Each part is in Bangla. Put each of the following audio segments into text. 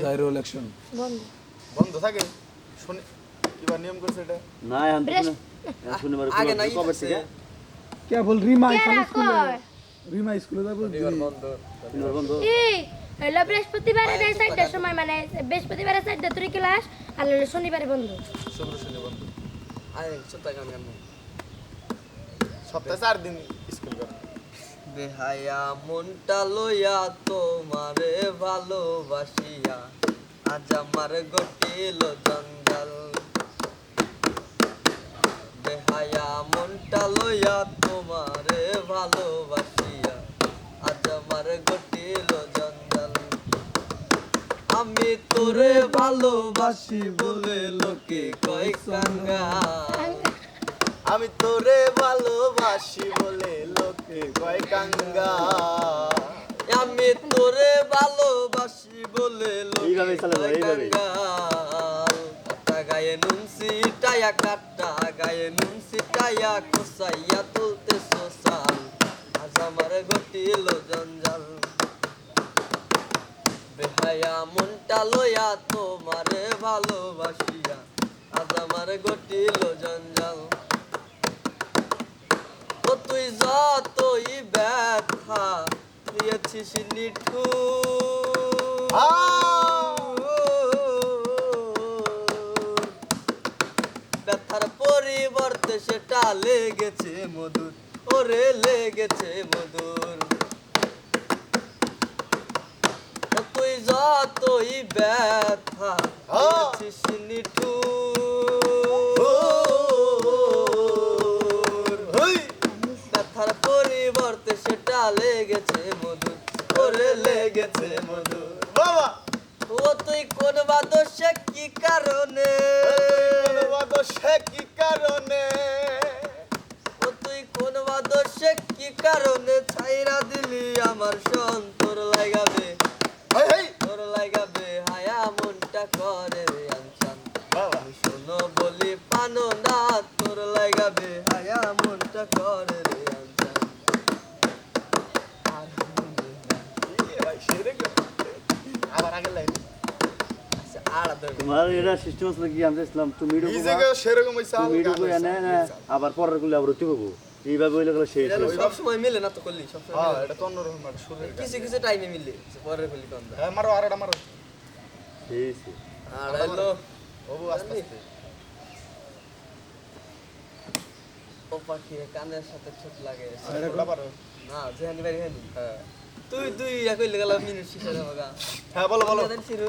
জাইরো ইলেকশন বন্ধ। বন্ধ থাকে? শুনি কিবা নিয়ম করছে এটা? না এখন তো বৃহস্প- শুনে- এখন শনিবার আগে নাই কবে থেকে কেবল রিমা স্কুলে রিমা স্কুলে যাব শনিবার বন্ধ। এই হলো বৃহস্পতিবারে দেয় চারটার সময় মানে বৃহস্পতিবারে চারটা তুই ক্লাস আর হলো শনিবারে বন্ধ। শুক্র শনি বন্ধ। সপ্তাহ গান গান সপ্তাহে চার দিন স্কুল করে বেহায়া মনটা লইয়া তোমারে ভালোবাসিয়া, আজ আমার গটিল জঞ্জাল। বেহায়া মনটা লইয়া তোমারে ভালোবাসিয়া, আজ আমার গটিল জঞ্জাল। আমি তোরে ভালোবাসি বলে লোকে কয় কাঙ্গা আমি তোরে ভালোবাসি বলে লোকে কয় কাঙ্গা। আমি তোরে ভালোবাসি বলে এইভাবেই। কাটা গায়ে নুন সিটায়া কাটা গায়ে নুন সিটায়া কোসাইয়া তুলতে সোসাল আজ আমার গটিল জঞ্জাল। বেহায়া মনটা লয়া তোমারে ভালোবাসিয়া। আজ আমার গটিল জঞ্জাল। তুই যতই ব্যথা দিয়েছিস নিঠু ব্যথার পরিবর্তে সেটা লেগেছে মধুর ওরে লেগেছে মধুর। তুই যতই ব্যথা দিয়েছিস লেগেছে মধুর বাবা। ও তুই কোন বাদশে কি কারণে? বাদশে কি কারণে? ও তুই কোন বাদশে কি কারণে? ছাইরা তোমার এটা সিস্টেম আছে কি? আমরা ইসলাম তুমি এই ঢুকবা জায়গায় সেরকম তুমি ঢুকো এনে এনে আবার পরেরগুলো আবার পাবো। এইভাবে হইলে গেলে সেই সব সময় মিলে না তো করলি সব সময় হ্যাঁ। এটা তো অন্যরকম কিছু কিছু টাইমে মিলে পরের করলি হ্যাঁ মারো আর এটা মারো। আর হলো ওবু আস্তে আস্তে। ও পাখি কানের সাথে ছোট লাগে। পারো না যেহানি বাড়ি হ্যাঁ তুই তুই ইয়া কইলে গেল মিনিট শেষ হয়ে যাবে গা হ্যাঁ বলো বলো। শিরু।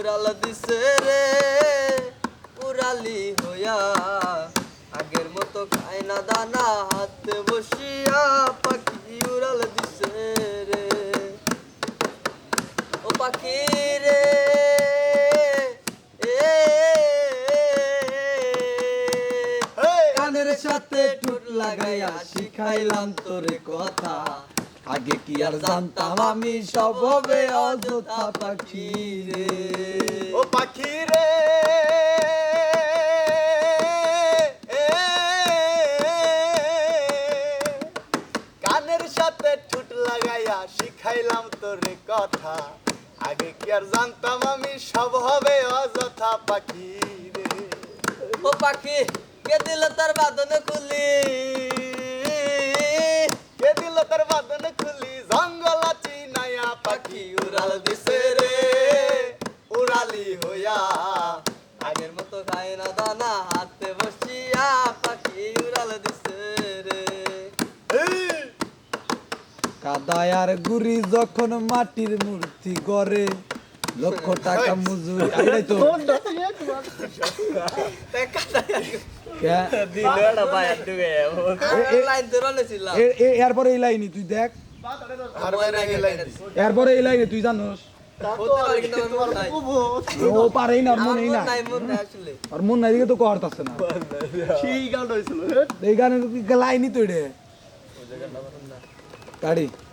উড়াল দিছে রে উড়ালি হইয়া। আগের মতো খায় না দানা হাতে বসিয়া পাখি উড়াল দিছে রে। ও পাখি রে এ কানের সাথে ঠোঁট লাগাইয়া শিখাইলাম তোরে কথা। আগে কি আর জানতাম আমি সব হবে অযথা পাখি রে? ও পাখি রে। কানের সাথে ঠুট লাগাইয়া শিখাইলাম তোরে কথা। আগে কি আর জানতাম আমি সব হবে অযথা পাখি রে? ও পাখি কে দিল তার বাদনে খুলি? কাদায়ার গুড়ি যখন মাটির মূর্তি গড়ে লক্ষ টাকা মজুরি। আইরাই তো লাইন এরপরে এই লাইনই তুই দেখ। লাইন। এরপরে এই লাইনে তুই জানোস। ও পারেই না মনেই না। মন নাই দিকে তো করতেছে না। সেই গানটা হয়েছিল এই গানের লাইনই তো এটা। গাড়ি।